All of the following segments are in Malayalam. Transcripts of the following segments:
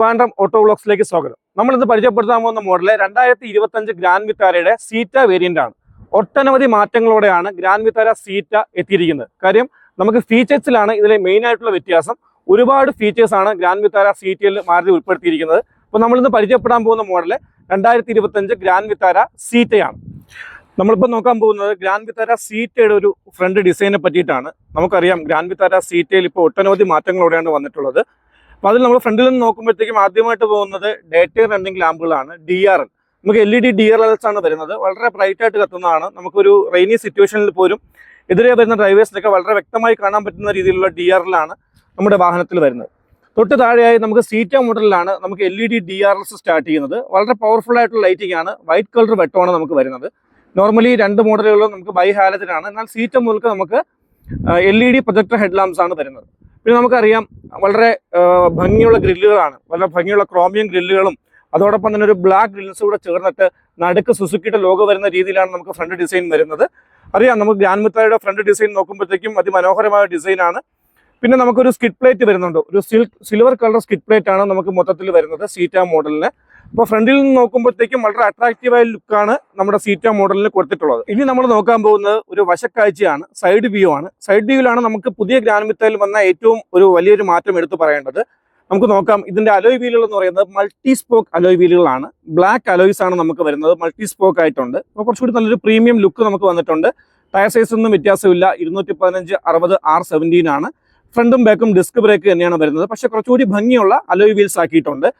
ട്രിവാൻഡ്രം ഓട്ടോ ബ്ലോക്സിലേക്ക് സ്വാഗതം. നമ്മൾ ഇന്ന് പരിചയപ്പെടുത്താൻ പോകുന്ന മോഡൽ രണ്ടായിരത്തി ഇരുപത്തി അഞ്ച് ഗ്രാൻഡ് വിത്താരയുടെ സീറ്റ വേരിയന്റ് ആണ്. ഒട്ടനവധി മാറ്റങ്ങളോടെയാണ് ഗ്രാൻഡ് വിത്താര സീറ്റ എത്തിയിരിക്കുന്നത്. കാര്യം നമുക്ക് ഫീച്ചേഴ്സിലാണ് ഇതിലെ മെയിൻ ആയിട്ടുള്ള വ്യത്യാസം. ഒരുപാട് ഫീച്ചേഴ്സ് ആണ് ഗ്രാൻഡ് വിത്താര സീറ്റയിൽ മാരുതി ഉൾപ്പെടുത്തിയിരിക്കുന്നത്. അപ്പോൾ നമ്മൾ ഇന്ന് പരിചയപ്പെടാൻ പോകുന്ന മോഡൽ രണ്ടായിരത്തി ഇരുപത്തി അഞ്ച് ഗ്രാൻഡ് വിത്താര സീറ്റയാണ്. നമ്മളിപ്പോൾ നോക്കാൻ പോകുന്നത് ഗ്രാൻഡ് വിത്താര സീറ്റയുടെ ഒരു ഫ്രണ്ട് ഡിസൈനെ പറ്റിയിട്ടാണ്. നമുക്കറിയാം ഗ്രാൻഡ് വിത്താര സീറ്റയിൽ ഇപ്പോൾ ഒട്ടനവധി മാറ്റങ്ങളോടെയാണ് വന്നിട്ടുള്ളത്. അപ്പോൾ അതിൽ നമ്മൾ ഫ്രണ്ടിൽ നിന്ന് നോക്കുമ്പോഴത്തേക്കും ആദ്യമായിട്ട് പോകുന്നത് ഡേറ്റ റണ്ണിങ് ലാമ്പുകളാണ് ഡി ആർ എൽ നമുക്ക് L E D D R Ls ആണ് വരുന്നത്. വളരെ ബ്രൈറ്റ് ആയിട്ട് കത്തുന്നതാണ്. നമുക്കൊരു റെയിനി സിറ്റുവേഷനിൽ പോലും എതിരെ വരുന്ന ഡ്രൈവേഴ്സിനൊക്കെ വളരെ വ്യക്തമായി കാണാൻ പറ്റുന്ന രീതിയിലുള്ള ഡി ആർ എല്ലാണ് നമ്മുടെ വാഹനത്തിൽ വരുന്നത്. തൊട്ട് താഴെയായി നമുക്ക് സീറ്റ മോഡലിലാണ് നമുക്ക് L E D D R Ls start ചെയ്യുന്നത്. വളരെ പവർഫുൾ ആയിട്ടുള്ള ലൈറ്റിംഗ് ആണ്. വൈറ്റ് കളർ വെട്ടമാണ് നമുക്ക് വരുന്നത്. നോർമലി രണ്ട് മോഡലുകളും നമുക്ക് ബൈ ഹാലത്തിനാണ് എന്നാൽ സീറ്റ മുതൽക്ക് നമുക്ക് L E D projector headlamps ആണ് വരുന്നത്. പിന്നെ നമുക്കറിയാം വളരെ ഭംഗിയുള്ള ഗ്രില്ലുകളാണ്. വളരെ ഭംഗിയുള്ള ക്രോമിയം ഗ്രില്ലുകളും അതോടൊപ്പം തന്നെ ഒരു ബ്ലാക്ക് ഗ്രിൽസ് കൂടെ ചേർന്നിട്ട് നടുക്ക് സുസുക്കിയുടെ ലോഗോ വരുന്ന രീതിയിലാണ് നമുക്ക് ഫ്രണ്ട് ഡിസൈൻ വരുന്നത്. അറിയാം നമുക്ക് ഗ്രാൻമുത്തായുടെ ഫ്രണ്ട് ഡിസൈൻ നോക്കുമ്പോഴത്തേക്കും അതിമനോഹരമായ ഡിസൈനാണ് പിന്നെ നമുക്കൊരു സ്കിഡ് പ്ലേറ്റ് വരുന്നുണ്ട്. ഒരു silk silver colour skid plate ആണ് നമുക്ക് മൊത്തത്തിൽ വരുന്നത് സീറ്റ മോഡലിന് അപ്പോൾ ഫ്രണ്ടിൽ നിന്ന് നോക്കുമ്പോഴത്തേക്കും വളരെ അട്രാക്റ്റീവായ ലുക്കാണ് നമ്മുടെ സീറ്റ മോഡലിൽ കൊടുത്തിട്ടുള്ളത്. ഇനി നമ്മൾ നോക്കാൻ പോകുന്നത് ഒരു വശക്കാഴ്ചയാണ് സൈഡ് വ്യൂ ആണ്. സൈഡ് വ്യൂവിലാണ് നമുക്ക് പുതിയ ഗ്രാമത്തിൽ വന്ന ഏറ്റവും ഒരു വലിയൊരു മാറ്റം എടുത്തു പറയേണ്ടത്. നമുക്ക് നോക്കാം ഇതിന്റെ അലോയ് വീലുകൾ എന്ന് പറയുന്നത് മൾട്ടി സ്പോക്ക് അലോയ് വീലുകളാണ് ബ്ലാക്ക് അലോയ്സ് ആണ് നമുക്ക് വരുന്നത് മൾട്ടി സ്പോക്ക് ആയിട്ടുണ്ട്. അപ്പോൾ കുറച്ചുകൂടി നല്ലൊരു പ്രീമിയം ലുക്ക് നമുക്ക് വന്നിട്ടുണ്ട്. ടയർ സൈസ് ഒന്നും വ്യത്യാസമില്ല ഇരുന്നൂറ്റി പതിനഞ്ച് അറുപത് ആർ സെവന്റീൻ ആണ്. ഫ്രണ്ടും ബാക്കും ഡിസ്ക് ബ്രേക്ക് തന്നെയാണ് വരുന്നത്. പക്ഷേ കുറച്ചുകൂടി ഭംഗിയുള്ള അലോയ് വീൽസ് ആക്കിയിട്ടുണ്ട്.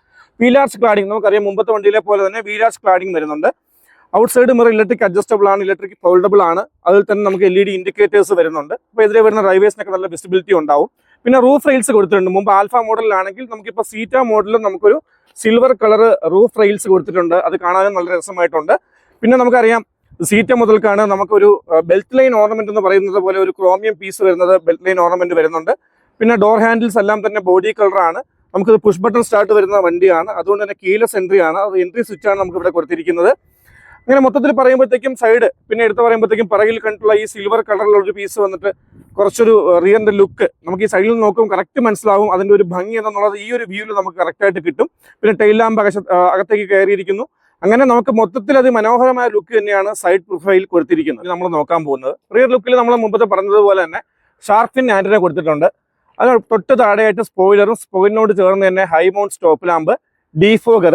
വീലാർച്ച് ക്ലാഡിംഗ് നമുക്കറിയാം മുമ്പത്തെ വണ്ടിയിലെ പോലെ തന്നെ വീലാർസ് ക്ലാഡിംഗ് വരുന്നുണ്ട്. Out side mirror electric adjustable ആണ് ഇലക്ട്രിക് ഫോൾഡബിൾ ആണ്. അതിൽ തന്നെ നമുക്ക് എൽ ഇ ഡി ഇൻഡിക്കേറ്റേഴ്സ് വരുന്നുണ്ട്. അപ്പോൾ എതിരെ വരുന്ന ഡ്രൈവേഴ്സിനൊക്കെ നല്ല വിസിബിലിറ്റി ഉണ്ടാവും. പിന്നെ റൂഫ് റെയിൽസ് കൊടുത്തിട്ടുണ്ട്. മുമ്പ് ആൽഫ മോഡലിലാണെങ്കിൽ നമുക്കിപ്പോൾ സീറ്റ മോഡലിൽ നമുക്കൊരു സിൽവർ കളർ റൂഫ് റെയിൽസ് കൊടുത്തിട്ടുണ്ട്. അത് കാണാനും നല്ല രസമായിട്ടുണ്ട്. പിന്നെ നമുക്കറിയാം സീറ്റ മുതൽക്കാണ് നമുക്കൊരു ബെൽറ്റ് ലൈൻ ഓർണമെന്റ് എന്ന് പറയുന്നത് പോലെ ഒരു ക്രോമിയം പീസ് വരുന്നത് ബെൽറ്റ് ലൈൻ ഓർണമെന്റ് വരുന്നുണ്ട്. പിന്നെ ഡോർ ഹാൻഡിൽസ് എല്ലാം തന്നെ ബോഡി കളറാണ് നമുക്കിത് പുഷ് ബട്ടൺ സ്റ്റാർട്ട് വരുന്ന വണ്ടിയാണ്. അതുകൊണ്ട് തന്നെ കീലെസ് എൻട്രി ആണ്. അത് എൻട്രി സ്വിച്ച് ആണ് നമുക്ക് ഇവിടെ കൊടുത്തിരിക്കുന്നത്. അങ്ങനെ മൊത്തത്തിൽ പറയുമ്പോഴത്തേക്കും സൈഡ് പിന്നെ എടുത്ത് പറയുമ്പോഴത്തേക്കും പിറകിൽ കണ്ടിട്ടുള്ള ഈ സിൽവർ കളറിലുള്ള ഒരു പീസ് വന്നിട്ട് കുറച്ചൊരു റിയറിന്റെ ലുക്ക് നമുക്ക് ഈ സൈഡിൽ നോക്കും കറക്റ്റ് മനസ്സിലാവും അതിന്റെ ഒരു ഭംഗി എന്നുള്ളത് ഈ ഒരു വ്യൂവിൽ നമുക്ക് കറക്റ്റായിട്ട് കിട്ടും. പിന്നെ ടൈൽ ലാമ്പ് അകശ അകത്തേക്ക് കയറിയിരിക്കുന്നു. അങ്ങനെ നമുക്ക് മൊത്തത്തിൽ അത് മനോഹരമായ ലുക്ക് തന്നെയാണ് സൈഡ് പ്രൊഫൈൽ കൊടുത്തിരിക്കുന്നത്. നമ്മൾ നോക്കാൻ പോകുന്നത്. റിയർ ലുക്കിൽ നമ്മൾ മുമ്പത്തെ പറഞ്ഞതുപോലെ തന്നെ ഷാർഫിൻ ആന്റിന കൊടുത്തിട്ടുണ്ട്. അത് തൊട്ട് താഴെയായിട്ട് സ്പോയിലറും സ്പോയിലിനോട് ചേർന്ന് തന്നെ high mount stop lamp defogger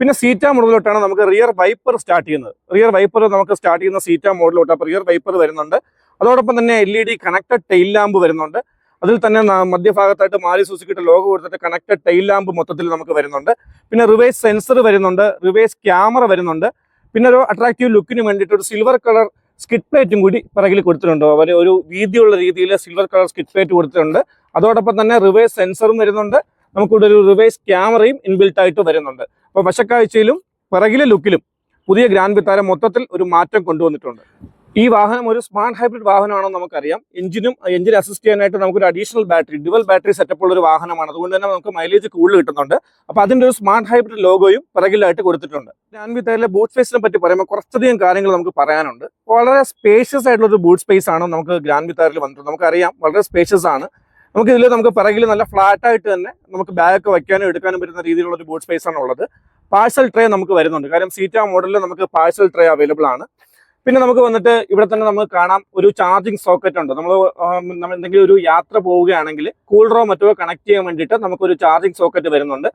പിന്നെ സീറ്റ മോഡലിലോട്ടാണ് നമുക്ക് റിയർ വൈപ്പർ സ്റ്റാർട്ട് ചെയ്യുന്നത്. റിയർ വൈപ്പർ നമുക്ക് സ്റ്റാർട്ട് ചെയ്യുന്ന സീറ്റ മോഡലിലോട്ട് അപ്പോൾ റിയർ വൈപ്പർ വരുന്നുണ്ട്. അതോടൊപ്പം തന്നെ L E D connected tail lamp വരുന്നുണ്ട്. അതിൽ തന്നെ മധ്യഭാഗത്തായിട്ട് മാറി സൂസിക്കിട്ട് ലോഗോ കൊടുത്തിട്ട് കണക്റ്റഡ് ടെയിൽ ലാമ്പ് മൊത്തത്തിൽ നമുക്ക് വരുന്നുണ്ട്. പിന്നെ റിവേഴ്സ് സെൻസർ വരുന്നുണ്ട് റിവേഴ്സ് ക്യാമറ വരുന്നുണ്ട്. പിന്നെ ഒരു അട്രാക്റ്റീവ് ലുക്കിന് വേണ്ടിയിട്ട് ഒരു സിൽവർ കളർ സ്കിറ്റ് പ്ലേറ്റും കൂടി പിറകിൽ കൊടുത്തിട്ടുണ്ട്. അവർ ഒരു വീതിയുള്ള രീതിയിൽ സിൽവർ കളർ സ്കിറ്റ് പ്ലേറ്റ് കൊടുത്തിട്ടുണ്ട്. അതോടൊപ്പം തന്നെ റിവേഴ്സ് സെൻസറും വരുന്നുണ്ട്. നമുക്കിവിടെ ഒരു റിവേഴ്സ് ക്യാമറയും ഇൻബിൽട്ട് ആയിട്ട് വരുന്നുണ്ട്. അപ്പോൾ വശക്കാഴ്ചയിലും പിറകിലെ ലുക്കിലും പുതിയ ഗ്രാൻഡ് വിത്താര മൊത്തത്തിൽ ഒരു മാറ്റം കൊണ്ടുവന്നിട്ടുണ്ട്. ഈ വാഹനം ഒരു സ്മാർട്ട് ഹൈബ്രിഡ് വാഹനമാണെന്ന് നമുക്കറിയാം. എഞ്ചിനും എഞ്ചിൻ അസിസ്റ്റ് ചെയ്യാനായിട്ട് നമുക്കൊരു additional battery dual battery setup ഉള്ള ഒരു വാഹനമാണ്. അതുകൊണ്ട് തന്നെ നമുക്ക് മൈലേജ് കൂടുതൽ കിട്ടുന്നുണ്ട്. അപ്പോൾ അതിന്റെ ഒരു സ്മാർട്ട് ഹൈബ്രിഡ് ലോഗോയും പിറകിലായിട്ട് കൊടുത്തിട്ടുണ്ട്. ഗ്രാൻഡ് വിത്താരയിലെ ബൂട്ട് സ്പേസിനെ പറ്റി പറയുമ്പോൾ കുറച്ചധികം കാര്യങ്ങൾ നമുക്ക് പറയാനുണ്ട്. വളരെ സ്പേഷ്യസ് ആയിട്ടുള്ള ഒരു ബൂട്ട് സ്പേസ് ആണ് നമുക്ക് ഗ്രാൻഡ് വിത്താരിൽ വന്നിട്ടുണ്ട് നമുക്കറിയാം വളരെ സ്പേഷ്യസ് ആണ്. നമുക്ക് ഇതിൽ നമുക്ക് പിറകിൽ നല്ല ഫ്ലാറ്റ് ആയിട്ട് തന്നെ നമുക്ക് ബാഗൊക്കെ വയ്ക്കാനും എടുക്കാനും പറ്റുന്ന രീതിയിലുള്ള ഒരു ബൂട്ട് സ്പേസ് ആണ് ഉള്ളത്. പാഴ്സൽ ട്രേ നമുക്ക് വരുന്നുണ്ട്. കാരണം സീറ്റ മോഡലിൽ നമുക്ക് പാഴ്സൽ ട്രേ അവൈലബിൾ ആണ്. പിന്നെ നമുക്ക് വന്നിട്ട് ഇവിടെ തന്നെ നമുക്ക് കാണാം ഒരു ചാർജിങ് സോക്കറ്റ് ഉണ്ട്. നമ്മൾ നമ്മൾ എന്തെങ്കിലും ഒരു യാത്ര പോവുകയാണെങ്കിൽ കൂളറോ മറ്റോ കണക്ട് ചെയ്യാൻ വേണ്ടിയിട്ട് നമുക്കൊരു ചാർജിങ് സോക്കറ്റ് വരുന്നുണ്ട്.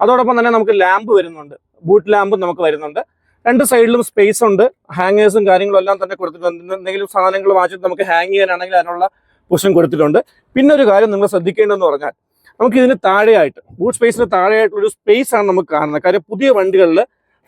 അതോടൊപ്പം തന്നെ നമുക്ക് ലാമ്പ് വരുന്നുണ്ട്. ബൂട്ട് ലാമ്പും നമുക്ക് വരുന്നുണ്ട്. രണ്ട് സൈഡിലും സ്പേസ് ഉണ്ട്. ഹാങ്ങേഴ്സും കാര്യങ്ങളും എല്ലാം തന്നെ കൊടുത്തിട്ടുണ്ട്. എന്തെങ്കിലും സാധനങ്ങൾ വാങ്ങിച്ചിട്ട് നമുക്ക് ഹാങ് ചെയ്യാനാണെങ്കിൽ അതിനുള്ള പൊസിഷൻ കൊടുത്തിട്ടുണ്ട്. പിന്നെ ഒരു കാര്യം നിങ്ങൾ ശ്രദ്ധിക്കേണ്ടതെന്ന് പറഞ്ഞാൽ നമുക്ക് ഇതിന് താഴെയായിട്ട് ബൂട്ട് സ്പേസിന് താഴെയായിട്ടുള്ള ഒരു സ്പേസ് ആണ് നമുക്ക് കാണുന്നത്. കാര്യം പുതിയ വണ്ടികളിൽ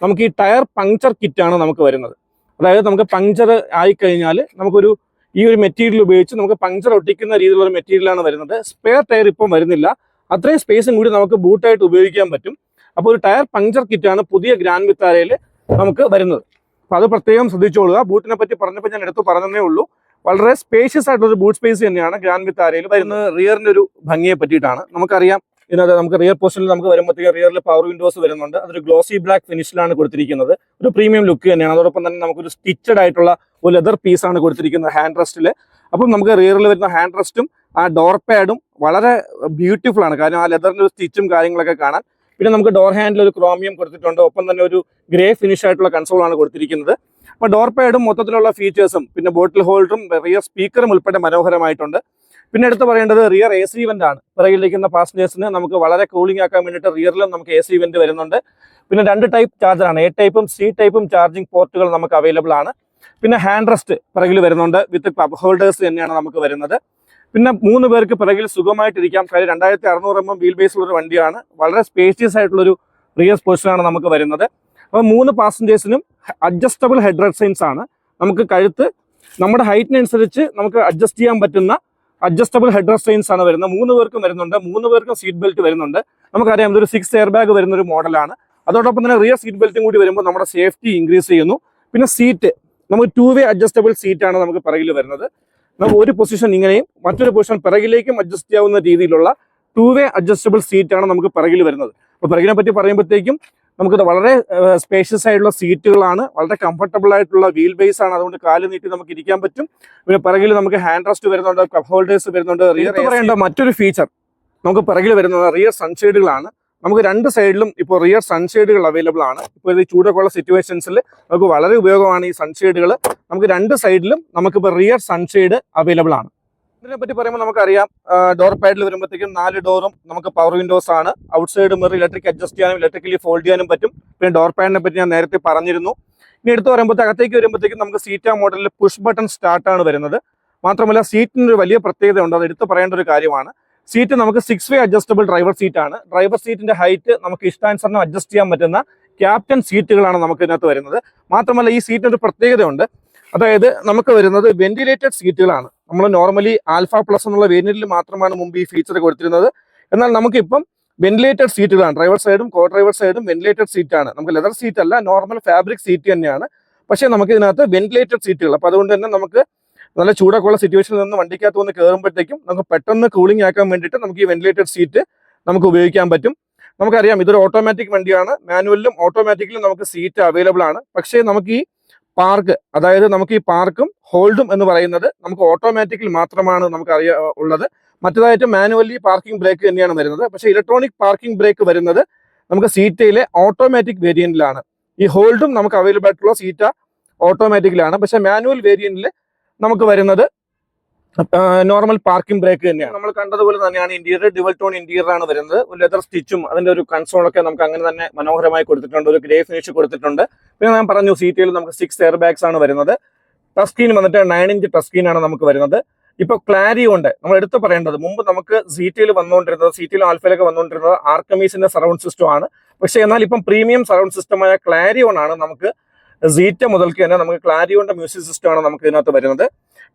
നമുക്ക് ഈ ടയർ പങ്ക്ചർ കിറ്റാണ് നമുക്ക് വരുന്നത്. അതായത് നമുക്ക് പങ്ക്ചർ ആയിക്കഴിഞ്ഞാൽ നമുക്കൊരു ഈ ഒരു മെറ്റീരിയൽ ഉപയോഗിച്ച് നമുക്ക് പങ്ക്ചർ ഒട്ടിക്കുന്ന രീതിയിലുള്ള ഒരു മെറ്റീരിയലാണ് വരുന്നത്. സ്പെയർ ടയർ ഇപ്പം വരുന്നില്ല. അത്രയും സ്പേസും കൂടി നമുക്ക് ബൂട്ടായിട്ട് ഉപയോഗിക്കാൻ പറ്റും. അപ്പോൾ ഒരു ടയർ പങ്ക്ചർ കിറ്റാണ് പുതിയ ഗ്രാൻഡ് വിത്താരയിൽ നമുക്ക് വരുന്നത്. അപ്പോൾ അത് പ്രത്യേകം ശ്രദ്ധിച്ചോളുക. ബൂട്ടിനെ പറ്റി പറഞ്ഞപ്പോൾ ഞാൻ എടുത്തു പറഞ്ഞതേ ഉള്ളൂ. വളരെ സ്പേഷ്യസ് ആയിട്ടുള്ള ബൂട്ട് സ്പേസ് തന്നെയാണ് ഗ്രാൻഡ് വിത്താരയിൽ വരുന്നത്. റിയറിന്റെ ഒരു ഭംഗിയെ പറ്റിയിട്ടാണ്. നമുക്കറിയാം ഇതിനകത്ത് നമുക്ക് റിയർ പോസ്റ്റിൽ നമുക്ക് വരുമ്പോഴത്തേക്ക് റിയറിൽ പവർ വിൻഡോസ് വരുന്നുണ്ട്. അതൊരു ഗ്ലോസി ബ്ലാക്ക് ഫിനിഷിലാണ് കൊടുത്തിരിക്കുന്നത്. ഒരു പ്രീമിയം ലുക്ക് തന്നെയാണ്. അതോടൊപ്പം തന്നെ നമുക്കൊരു സ്റ്റിച്ചഡ് ആയിട്ടുള്ള ഒരു ലെതർ പീസാണ് കൊടുത്തിരിക്കുന്നത് ഹാൻഡ് റെസ്റ്റിൽ അപ്പം നമുക്ക് റിയറിൽ വരുന്ന ഹാൻഡ് റെസ്റ്റും ആ ഡോർ പാഡും വളരെ ബ്യൂട്ടിഫുൾ ആണ്. കാരണം ആ ലെതറിന്റെ ഒരു സ്റ്റിച്ചും കാര്യങ്ങളൊക്കെ കാണാൻ. പിന്നെ നമുക്ക് ഡോർ ഹാൻഡിൽ ഒരു ക്രോമിയം കൊടുത്തിട്ടുണ്ട്. ഒപ്പം തന്നെ ഒരു ഗ്രേ ഫിനിഷ് ആയിട്ടുള്ള കൺസോളാണ് കൊടുത്തിരിക്കുന്നത്. അപ്പോൾ ഡോർ പാഡും മൊത്തത്തിലുള്ള ഫീച്ചേഴ്സും പിന്നെ ബോട്ടിൽ ഹോൾഡറും റിയർ സ്പീക്കറും ഉൾപ്പെടെ മനോഹരമായിട്ടുണ്ട്. പിന്നെ എടുത്ത് പറയേണ്ടത് റിയർ എ സി ഇവന്റ് ആണ്. പിറകിലിരിക്കുന്ന പാസഞ്ചേഴ്സിന് നമുക്ക് വളരെ കൂളിംഗ് ആക്കാൻ വേണ്ടിയിട്ട് റിയറിലും നമുക്ക് എ സി ഇവന്റ് വരുന്നുണ്ട്. പിന്നെ രണ്ട് ടൈപ്പ് ചാർജറാണ് എ ടൈപ്പും സി ടൈപ്പും ചാർജിംഗ് പോർട്ടുകൾ നമുക്ക് അവൈലബിൾ ആണ്. പിന്നെ ഹാൻഡ് റെസ്റ്റ് പിറകിൽ വരുന്നുണ്ട്. വിത്ത് കപ്പ് ഹോൾഡേഴ്സ് തന്നെയാണ് നമുക്ക് വരുന്നത്. പിന്നെ മൂന്ന് പേർക്ക് പിറകിൽ സുഖമായിട്ടിരിക്കാം. കാര്യം രണ്ടായിരത്തി അറുന്നൂറ് എം എം വീൽ ബേസിലുള്ള ഒരു വണ്ടിയാണ്. വളരെ സ്പേഷ്യസ് ആയിട്ടുള്ളൊരു റിയർ പൊസിഷനാണ് നമുക്ക് വരുന്നത്. അപ്പോൾ മൂന്ന് പാസഞ്ചേഴ്സിനും അഡ്ജസ്റ്റബിൾ ഹെഡ് റെഡ്സൈൻസ് ആണ്. നമുക്ക് കഴുത്ത് നമ്മുടെ ഹൈറ്റിനനുസരിച്ച് നമുക്ക് അഡ്ജസ്റ്റ് ചെയ്യാൻ പറ്റുന്ന അഡ്ജസ്റ്റബിൾ ഹെഡ് റെസ്റ്റ് ആണ് വരുന്നത്. മൂന്ന് പേർക്കും വരുന്നുണ്ട്. മൂന്ന് പേർക്കും സീറ്റ് ബെൽറ്റ് വരുന്നുണ്ട്. നമുക്കറിയാം ഇതൊരു സിക്സ് എയർ ബാഗ് വരുന്ന ഒരു മോഡലാണ്. അതോടൊപ്പം തന്നെ റിയർ സീറ്റ് ബെൽറ്റും കൂടി വരുമ്പോൾ നമ്മുടെ സേഫ്റ്റി ഇൻക്രീസ് ചെയ്യുന്നു. പിന്നെ സീറ്റ് നമുക്ക് ടു വേ അഡ്ജസ്റ്റബിൾ സീറ്റാണ് നമുക്ക് പിറകിൽ വരുന്നത്. നമുക്ക് ഒരു പൊസിഷൻ ഇങ്ങനെയും മറ്റൊരു പൊസിഷൻ പിറകിലേക്കും അഡ്ജസ്റ്റ് ചെയ്യാവുന്ന രീതിയിലുള്ള ടു വേ അഡ്ജസ്റ്റബിൾ സീറ്റാണ് നമുക്ക് പിറകിൽ വരുന്നത്. അപ്പോൾ പിറകിനെ പറ്റി പറയുമ്പോഴത്തേക്കും നമുക്കിത് വളരെ സ്പേഷ്യസ് ആയിട്ടുള്ള സീറ്റുകളാണ്. വളരെ കംഫർട്ടബിൾ ആയിട്ടുള്ള വീൽ ബേസ് ആണ്. അതുകൊണ്ട് കാൽ നീട്ടി നമുക്ക് ഇരിക്കാൻ പറ്റും. പിന്നെ പിറകിൽ നമുക്ക് ഹാൻഡ് റെസ്റ്റ് വരുന്നുണ്ട് കപ്പ് ഹോൾഡേഴ്സ് വരുന്നുണ്ട് റിയർ പറയേണ്ട മറ്റൊരു ഫീച്ചർ നമുക്ക് പിറകിൽ വരുന്നത് റിയർ സൺഷെയ്ഡുകളാണ് നമുക്ക് രണ്ട് സൈഡിലും ഇപ്പോൾ റിയർ സൺഷെയ്ഡുകൾ അവൈലബിൾ ആണ്. ഇപ്പോൾ ഈ ചൂടൊക്കെ ഉള്ള സിറ്റുവേഷൻസിൽ നമുക്ക് വളരെ ഉപയോഗമാണ് ഈ സൺഷെയ്ഡുകൾ നമുക്ക് രണ്ട് സൈഡിലും നമുക്കിപ്പോൾ റിയർ സൺഷെയ്ഡ് അവൈലബിൾ ആണ്. ഇതിനെ പറ്റി പറയുമ്പോൾ നമുക്കറിയാം ഡോർ പാഡിൽ വരുമ്പോഴത്തേക്കും നാല് ഡോറും നമുക്ക് പവർ വിൻഡോസ് ആണ്. Out side mirror electric adjust ചെയ്യാനും ഇലക്ട്രിക്കലി ഫോൾഡ് ചെയ്യാനും പറ്റും. പിന്നെ ഡോർ പാഡിനെ പറ്റി ഞാൻ നേരത്തെ പറഞ്ഞിരുന്നു. ഇനി എടുത്ത് പറയുമ്പോഴത്തെ അകത്തേക്ക് വരുമ്പോഴത്തേക്കും നമുക്ക് സീറ്റ മോഡലിൽ പുഷ് ബട്ടൺ സ്റ്റാർട്ട് ആണ് വരുന്നത്. മാത്രമല്ല സീറ്റിന് ഒരു വലിയ പ്രത്യേകത ഉണ്ട് അത് എടുത്ത് പറയേണ്ട ഒരു കാര്യമാണ്. സീറ്റ് നമുക്ക് six way adjustable driver seat ആണ് ഡ്രൈവർ സീറ്റിന്റെ ഹൈറ്റ് നമുക്ക് ഇഷ്ടാനുസരണം അഡ്ജസ്റ്റ് ചെയ്യാൻ പറ്റുന്ന ക്യാപ്റ്റൻ സീറ്റുകളാണ് നമുക്ക് ഇതിനകത്ത് വരുന്നത്. മാത്രമല്ല ഈ സീറ്റിന് ഒരു പ്രത്യേകതയുണ്ട്. അതായത് നമുക്ക് വരുന്നത് വെന്റിലേറ്റഡ് സീറ്റുകളാണ് നമ്മൾ നോർമലി ആൽഫ പ്ലസ് എന്നുള്ള വേരിയന്റിൽ മാത്രമാണ് മുമ്പ് ഈ ഫീച്ചർ കൊടുത്തിരുന്നത്. എന്നാൽ നമുക്കിപ്പം വെന്റിലേറ്റഡ് സീറ്റുകളാണ് ഡ്രൈവർ സൈഡും കോ ഡ്രൈവർ സൈഡും വെന്റിലേറ്റഡ് സീറ്റാണ് നമുക്ക് ലെതർ സീറ്റ് അല്ല നോർമൽ ഫാബ്രിക് സീറ്റ് തന്നെയാണ്. പക്ഷേ നമുക്ക് ഇതിനകത്ത് വെന്റിലേറ്റഡ് സീറ്റുകൾ അപ്പോൾ അതുകൊണ്ട് തന്നെ നമുക്ക് നല്ല ചൂടൊക്കെ ഉള്ള സിറ്റുവേഷനിൽ നിന്ന് വണ്ടിക്കകത്ത് വന്ന് കയറുമ്പോഴത്തേക്കും നമുക്ക് പെട്ടെന്ന് കൂളിംഗ് ആക്കാൻ വേണ്ടിയിട്ട് നമുക്ക് ഈ വെന്റിലേറ്റഡ് സീറ്റ് നമുക്ക് ഉപയോഗിക്കാൻ പറ്റും. നമുക്കറിയാം ഇതൊരു ഓട്ടോമാറ്റിക് വണ്ടിയാണ്. മാനുവലിലും ഓട്ടോമാറ്റിക്കലും നമുക്ക് സീറ്റ് അവൈലബിൾ ആണ്. പക്ഷേ നമുക്ക് ഈ പാർക്ക് അതായത് നമുക്ക് ഈ പാർക്കും ഹോൾഡും എന്ന് പറയുന്നത് നമുക്ക് ഓട്ടോമാറ്റിക്കിൽ മാത്രമാണ് നമുക്ക് അറിയാ ഉള്ളത്. മറ്റേതായിട്ട് മാനുവലി പാർക്കിംഗ് ബ്രേക്ക് തന്നെയാണ് വരുന്നത്. പക്ഷേ ഇലക്ട്രോണിക് പാർക്കിംഗ് ബ്രേക്ക് വരുന്നത് നമുക്ക് സീറ്റയിലെ ഓട്ടോമാറ്റിക് വേരിയന്റിലാണ് ഈ ഹോൾഡും നമുക്ക് അവൈലബിൾ ആയിട്ടുള്ള സീറ്റ ഓട്ടോമാറ്റിക്കിലാണ് പക്ഷേ മാനുവൽ വേരിയന്റിൽ നമുക്ക് വരുന്നത് നോർമൽ പാർക്കിംഗ് ബ്രേക്ക് തന്നെയാണ്. നമ്മൾ കണ്ടതുപോലെ തന്നെയാണ് ഇന്റീരിയർ ഡിവൽ ടോൺ ഇന്റീരിയർ ആണ് വരുന്നത്. ലെതർ സ്റ്റിച്ചും അതിന്റെ ഒരു കൺസോളൊക്കെ നമുക്ക് അങ്ങനെ തന്നെ മനോഹരമായി കൊടുത്തിട്ടുണ്ട്. ഒരു ഗ്രേ ഫിനിഷ് കൊടുത്തിട്ടുണ്ട്. പിന്നെ ഞാൻ പറഞ്ഞു സീറ്റിൽ നമുക്ക് സിക്സ് എയർ ബാഗ്സ് ആണ് വരുന്നത്. ടസ്കീൻ വന്നിട്ട് നയൻ ഇഞ്ച് ടസ്കീൻ ആണ് നമുക്ക് വരുന്നത്. ഇപ്പൊ ക്ലാരി ഉണ്ട് നമ്മൾ എടുത്തു പറയേണ്ടത് മുമ്പ് നമുക്ക് സീറ്റിൽ വന്നുകൊണ്ടിരുന്നത് സീറ്റിലും ആൽഫയിലൊക്കെ വന്നുകൊണ്ടിരുന്നത് ആർക്കമീസിന്റെ സറൗണ്ട് സിസ്റ്റം ആണ്. പക്ഷെ എന്നാൽ ഇപ്പം പ്രീമിയം സറൗണ്ട് സിസ്റ്റമായ ക്ലാരിയോൺ ആണ് നമുക്ക് സീറ്റ മുതൽക്ക് തന്നെ നമുക്ക് ക്ലാരിയോന്റെ മ്യൂസിക് സിസ്റ്റം ആണ് നമുക്ക് ഇതിനകത്ത് വരുന്നത്.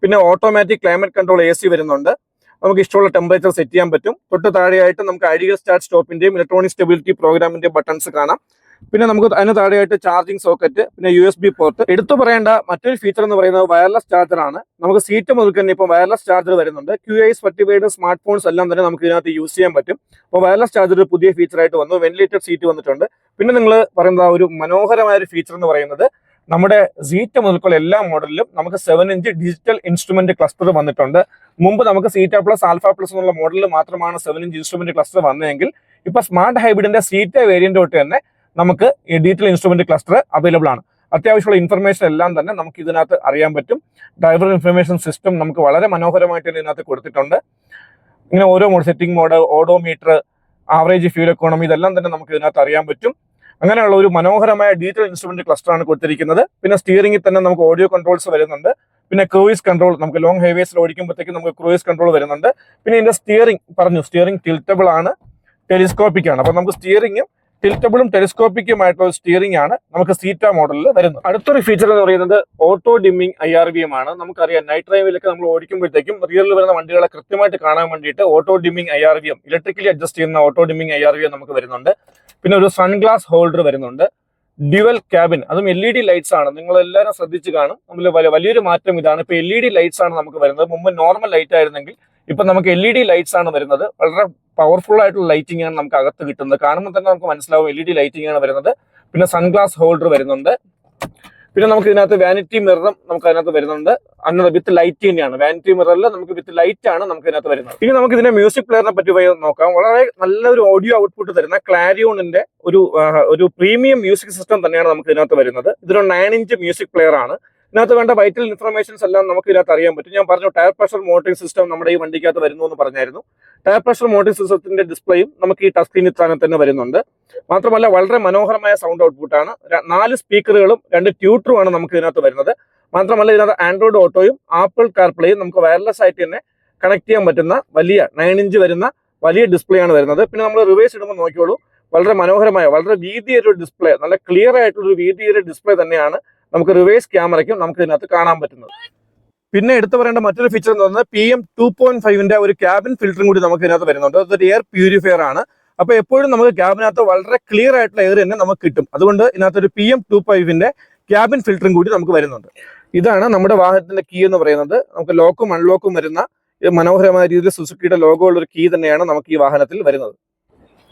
പിന്നെ ഓട്ടോമാറ്റിക് ക്ലൈമറ്റ് കൺട്രോൾ എ വരുന്നുണ്ട്. നമുക്ക് ഇഷ്ടമുള്ള ടെമ്പറേച്ചർ സെറ്റ് ചെയ്യാൻ പറ്റും. തൊട്ട് താഴെയായിട്ട് നമുക്ക് ഐഡിയൽ സ്റ്റാർട്ട് സ്റ്റോപ്പിന്റെയും ഇലക്ട്രോണിക് സ്റ്റെബിലിറ്റി പ്രോഗ്രാമിന്റെയും ബട്ടൺസ് കാണാം. പിന്നെ നമുക്ക് അതിന് താഴെയായിട്ട് ചാർജിങ് സോക്കറ്റ് പിന്നെ യു എസ് ബി പോർട്ട് എടുത്തു പറയേണ്ട മറ്റൊരു ഫീച്ചർ എന്ന് പറയുന്നത് വയർലെസ് ചാർജറാണ് നമുക്ക് സീറ്റ് മുതൽ തന്നെ ഇപ്പോൾ വയർലെസ് ചാർജർ വരുന്നുണ്ട്. Q I certified smart phones എല്ലാം തന്നെ നമുക്ക് ഇതിനകത്ത് യൂസ് ചെയ്യാൻ പറ്റും. അപ്പോൾ വയർലെസ് ചാർജർ പുതിയ ഫീച്ചറായിട്ട് വന്നു. വെന്റിലേറ്റഡ് സീറ്റ് വന്നിട്ടുണ്ട്. പിന്നെ നിങ്ങൾ പറയുന്ന ഒരു മനോഹരമായ ഒരു ഫീച്ചർ എന്ന് പറയുന്നത് നമ്മുടെ സീറ്റ മുതൽക്കുള്ള എല്ലാ മോഡലിലും നമുക്ക് seven inch digital instrument cluster വന്നിട്ടുണ്ട്. മുമ്പ് നമുക്ക് സീറ്റ പ്ലസ് ആൽഫ പ്ലസ് എന്നുള്ള മോഡലിൽ മാത്രമാണ് സെവൻ ഇഞ്ച് ഇൻസ്ട്രുമെന്റ് ക്ലസ്റ്റർ വന്നതെങ്കിൽ ഇപ്പൊ സ്മാർട്ട് ഹൈബ്രിഡിന്റെ സീറ്റ വേരിയന്റ് തൊട്ട് തന്നെ നമുക്ക് ഡിജിറ്റൽ ഇൻസ്ട്രുമെന്റ് ക്ലസ്റ്റർ അവൈലബിൾ ആണ്. അത്യാവശ്യമുള്ള ഇൻഫർമേഷൻ എല്ലാം തന്നെ നമുക്ക് ഇതിനകത്ത് അറിയാൻ പറ്റും. ഡ്രൈവർ ഇൻഫർമേഷൻ സിസ്റ്റം നമുക്ക് വളരെ മനോഹരമായിട്ട് തന്നെ ഇതിനകത്ത് കൊടുത്തിട്ടുണ്ട്. ഇങ്ങനെ ഓരോ mode setting mode odometer average fuel economy ഇതെല്ലാം തന്നെ നമുക്ക് ഇതിനകത്ത് അറിയാൻ പറ്റും. അങ്ങനെയുള്ള ഒരു മനോഹരമായ ഡിജിറ്റൽ ഇൻസ്ട്രുമെന്റ് ക്ലസ്റ്റർ ആണ് കൊടുത്തിരിക്കുന്നത്. പിന്നെ സ്റ്റിയറിംഗിൽ തന്നെ നമുക്ക് ഓഡിയോ കൺട്രോൾസ് വരുന്നുണ്ട്. പിന്നെ ക്രൂയിസ് കൺട്രോൾ നമുക്ക് ലോങ് ഹൈവേസിൽ ഓടിക്കുമ്പോഴത്തേക്കും നമുക്ക് ക്രൂയിസ് കൺട്രോൾ വരുന്നുണ്ട്. പിന്നെ ഇതിന്റെ സ്റ്റിയറിംഗ് പറഞ്ഞു സ്റ്റിയറിംഗ് ടിൽറ്റബിൾ ആണ് ടെലിസ്കോപ്പിക് ആണ്. അപ്പൊ നമുക്ക് സ്റ്റിയറിംഗും ടിൽറ്റബിളും ടെലിസ്കോപ്പിക്കുമായിട്ടുള്ള സ്റ്റിയറിംഗ് ആണ് നമുക്ക് സീറ്റ മോഡലിൽ വരുന്നത്. അടുത്തൊരു ഫീച്ചർ എന്ന് പറയുന്നത് auto dimming I R V M ആണ്. നമുക്കറിയാം നൈറ്റ് ഡ്രൈവിലൊക്കെ നമ്മൾ ഓടിക്കുമ്പോഴത്തേക്കും റിയറിൽ വരുന്ന വണ്ടികളെ കൃത്യമായിട്ട് കാണാൻ വേണ്ടിയിട്ട് auto dimming I R V M electrically adjust ചെയ്യുന്ന auto dimming I R V M നമുക്ക് വരുന്നുണ്ട്. പിന്നെ ഒരു സൺഗ്ലാസ് ഹോൾഡർ വരുന്നുണ്ട്. ഡ്യുവൽ ക്യാബിൻ അതും എൽ ഇ ഡി ലൈറ്റ്സ് ആണ്. നിങ്ങൾ എല്ലാവരും ശ്രദ്ധിച്ച് കാണും. നമ്മൾ വലിയ വലിയൊരു മാറ്റം ഇതാണ്. ഇപ്പൊ എൽ ഇ ഡി ലൈറ്റ്സ് ആണ് നമുക്ക് വരുന്നത്. മുമ്പ് നോർമൽ ലൈറ്റ് ആയിരുന്നെങ്കിൽ ഇപ്പൊ നമുക്ക് എൽ ഇ ഡി ലൈറ്റ്സ് ആണ് വരുന്നത്. വളരെ പവർഫുൾ ആയിട്ടുള്ള ലൈറ്റിംഗ് ആണ് നമുക്ക് അകത്ത് കിട്ടുന്നത്. കാണുമ്പോൾ തന്നെ നമുക്ക് മനസ്സിലാവും എൽ ഇ ഡി ലൈറ്റിംഗ് ആണ് വരുന്നത്. പിന്നെ സൺഗ്ലാസ് ഹോൾഡർ വരുന്നുണ്ട്. പിന്നെ നമുക്ക് ഇതിനകത്ത് വാനിറ്റി മിററും നമുക്ക് അതിനകത്ത് വരുന്നുണ്ട്. അന്നത് വിത്ത് ലൈറ്റ് തന്നെയാണ്. വാനിറ്റി മിററിൽ നമുക്ക് വിത്ത് ലൈറ്റ് ആണ് നമുക്ക് ഇതിനകത്ത് വരുന്നത്. ഇനി നമുക്ക് ഇതിന്റെ മ്യൂസിക് പ്ലെയറിനെ പറ്റി പോയി നോക്കാം. വളരെ നല്ലൊരു ഓഡിയോ ഔട്ട്പുട്ട് തരുന്ന ക്ലാരിയോണിന്റെ ഒരു ഒരു പ്രീമിയം മ്യൂസിക് സിസ്റ്റം തന്നെയാണ് നമുക്ക് ഇതിനകത്ത് വരുന്നത്. ഇതൊരു നയൻ ഇഞ്ച് മ്യൂസിക് പ്ലെയർ ആണ്. ഇതിനകത്ത് വേണ്ട വൈറ്റൽ ഇൻഫർമേഷൻസ് എല്ലാം നമുക്ക് ഇതിനകത്ത് അറിയാൻ പറ്റും. ഞാൻ പറഞ്ഞു ടയർ പ്രഷർ മോണിറ്ററിംഗ് സിസ്റ്റം നമ്മുടെ ഈ വണ്ടിക്കകത്ത് വരുന്നു എന്ന് പറഞ്ഞായിരുന്നു. ടയർ പ്രഷർ മോണിറ്ററിംഗ് സിസ്റ്റത്തിന്റെ ഡിസ്പ്ലേയും നമുക്ക് ഈ ടച്ച് സ്ക്രീനിൽ തന്നെ വരുന്നുണ്ട്. മാത്രമല്ല വളരെ മനോഹരമായ സൗണ്ട് ഔട്ട്പുട്ടാണ് നാല് സ്പീക്കറുകളും രണ്ട് ട്യൂട്ടറുമാണ് നമുക്ക് ഇതിനകത്ത് വരുന്നത്. മാത്രമല്ല ഇതിനകത്ത് ആൻഡ്രോയിഡ് ഓട്ടോയും ആപ്പിൾ കാർപ്ലേയും നമുക്ക് വയർലെസ് ആയിട്ട് തന്നെ കണക്ട് ചെയ്യാൻ പറ്റുന്ന വലിയ നയൻ ഇഞ്ച് വരുന്ന വലിയ ഡിസ്പ്ലേ ആണ് വരുന്നത്. പിന്നെ നമ്മൾ റിവേഴ്സ് ഇടുമ്പോൾ നോക്കിയോളൂ വളരെ മനോഹരമായ വളരെ വീതിയൊരു ഡിസ്പ്ലേ നല്ല ക്ലിയർ ആയിട്ടുള്ള ഒരു വീതിയൊരു ഡിസ്പ്ലേ തന്നെയാണ് നമുക്ക് റിവേഴ്സ് ക്യാമറയ്ക്കും നമുക്ക് ഇതിനകത്ത് കാണാൻ പറ്റുന്നത്. പിന്നെ എടുത്തു പറയേണ്ട മറ്റൊരു ഫീച്ചർ എന്ന് പറയുന്നത് പി എം ടു പോയിന്റ് ഫൈവിന്റെ ഒരു ക്യാബിൻ ഫിൽറ്ററും കൂടി നമുക്ക് ഇതിനകത്ത് വരുന്നുണ്ട്. അതൊരു എയർ പ്യൂരിഫയർ ആണ്. അപ്പൊ എപ്പോഴും നമുക്ക് ക്യാബിനകത്ത് വളരെ ക്ലിയർ ആയിട്ടുള്ള എയർ തന്നെ നമുക്ക് കിട്ടും. അതുകൊണ്ട് ഇതിനകത്ത് ഒരു പി എം ടു ഫൈവിന്റെ ക്യാബിൻ ഫിൽറ്ററും കൂടി നമുക്ക് വരുന്നുണ്ട്. ഇതാണ് നമ്മുടെ വാഹനത്തിന്റെ കീ എന്ന് പറയുന്നത്. നമുക്ക് ലോക്കും അൺലോക്കും വരുന്ന മനോഹരമായ രീതിയിൽ സുസുക്കിയുടെ ലോഗോ ഉള്ള ഒരു കീ തന്നെയാണ് നമുക്ക് ഈ വാഹനത്തിൽ വരുന്നത്.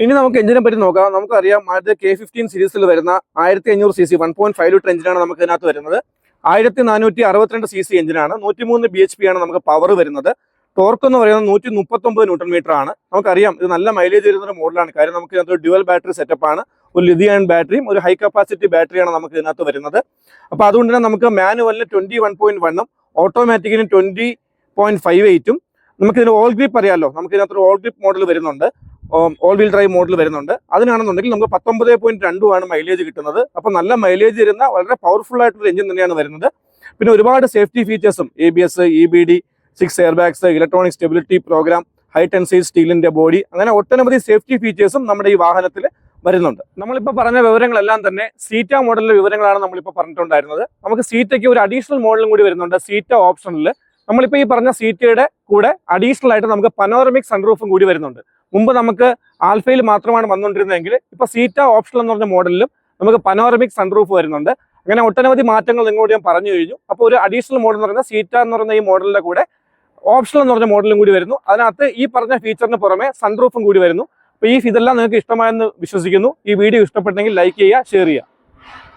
ഇനി നമുക്ക് എഞ്ചിനെ പറ്റി നോക്കാം. നമുക്കറിയാം ആദ്യത്തെ കെ ഫിഫ്റ്റീൻ സീരീസിൽ വരുന്ന ആയിരത്തി അഞ്ഞൂറ് C C one point five litre എഞ്ചിനാണ് നമുക്ക് ഇതിനകത്ത് വരുന്നത്. ആയിരത്തി നാനൂറ്റി അറുപത്തിരണ്ട് സി സി എഞ്ചിനാണ് നൂറ്റിമൂന്ന് ബി എച്ച് പി ആണ് നമുക്ക് പവർ വരുന്നത്. ടോർക്ക് എന്ന് പറയുന്നത് നൂറ്റി മുപ്പത്തൊമ്പത് ന്യൂട്ടൺ മീറ്റർ ആണ്. നമുക്കറിയാം ഇത് നല്ല മൈലേജ് വരുന്ന ഒരു മോഡലാണ് കാര്യം നമുക്ക് ഇതിനകത്ത് ഡ്യുവൽ ബാറ്ററി സെറ്റപ്പ് ആണ്. ഒരു ലിഥിയൺ ബാറ്ററിയും ഒരു ഹൈ കപ്പാസിറ്റി ബാറ്ററിയാണ് നമുക്ക് ഇതിനകത്ത് വരുന്നത്. അപ്പോൾ അതുകൊണ്ട് തന്നെ നമുക്ക് മാനുവലിന് ട്വന്റി വൺ പോയിന്റ് വണ്ണും ഓട്ടോമാറ്റിക്കിന് ട്വന്റി പോയിന്റ് ഫൈവ് എയ്റ്റും നമുക്ക് ഇതിന് ഓൾ ഗ്രിപ്പ് അറിയാമല്ലോ നമുക്ക് ഇതിനകത്ത് ഓൾ ഗ്രിപ്പ് മോഡൽ വരുന്നുണ്ട്. ഓൾ വീൽ ഡ്രൈവ് മോഡൽ വരുന്നുണ്ട്. അതിനാണെന്നുണ്ടെങ്കിൽ നമുക്ക് പത്തൊമ്പത് പോയിന്റ് രണ്ടുമാണ് മൈലേജ് കിട്ടുന്നത്. അപ്പോൾ നല്ല മൈലേജ് തരുന്ന വളരെ പവർഫുൾ ആയിട്ടുള്ള എഞ്ചിൻ തന്നെയാണ് വരുന്നത്. പിന്നെ ഒരുപാട് സേഫ്റ്റി ഫീച്ചേഴ്സും A B S E B D six air bags electronic stability program high tensile സ്റ്റീലിന്റെ ബോഡി അങ്ങനെ ഒട്ടനവധി സേഫ്റ്റി ഫീച്ചേഴ്സും നമ്മുടെ ഈ വാഹനത്തിൽ വരുന്നുണ്ട്. നമ്മളിപ്പോൾ പറഞ്ഞ വിവരങ്ങളെല്ലാം തന്നെ സീറ്റ മോഡലിലെ വിവരങ്ങളാണ് നമ്മളിപ്പോൾ പറഞ്ഞിട്ടുണ്ടായിരുന്നത്. നമുക്ക് സീറ്റയ്ക്ക് ഒരു അഡീഷണൽ മോഡലും കൂടി വരുന്നുണ്ട്. സീറ്റ ഓപ്ഷനിൽ നമ്മളിപ്പോൾ ഈ പറഞ്ഞ സീറ്റയുടെ കൂടെ അഡീഷണൽ ആയിട്ട് നമുക്ക് പനോറമിക് സൺറൂഫും കൂടി വരുന്നുണ്ട്. മുമ്പ് നമുക്ക് ആൽഫയിൽ മാത്രമാണ് വന്നുകൊണ്ടിരുന്നതെങ്കിൽ ഇപ്പോൾ സീറ്റ ഓപ്ഷണൽ എന്ന് പറഞ്ഞ മോഡലിലും നമുക്ക് പനോറമിക് സൺറൂഫ് വരുന്നുണ്ട്. അങ്ങനെ ഒട്ടനവധി മാറ്റങ്ങൾ നിങ്ങളോട് ഞാൻ പറഞ്ഞു കഴിഞ്ഞു. അപ്പോൾ ഒരു അഡീഷണൽ മോഡൽ എന്ന് പറയുന്ന സീറ്റ എന്ന് പറയുന്ന ഈ മോഡലിന്റെ കൂടെ ഓപ്ഷണൽ എന്ന് പറഞ്ഞ മോഡലും കൂടി വരുന്നു. അതിനകത്ത് ഈ പറഞ്ഞ ഫീച്ചറിന് പുറമെ സൺറൂഫും കൂടി വരുന്നു. അപ്പോൾ ഈ ഇതെല്ലാം നിങ്ങൾക്ക് ഇഷ്ടമായെന്ന് വിശ്വസിക്കുന്നു. ഈ വീഡിയോ ഇഷ്ടപ്പെട്ടെങ്കിൽ ലൈക്ക് ചെയ്യുക ഷെയർ ചെയ്യുക.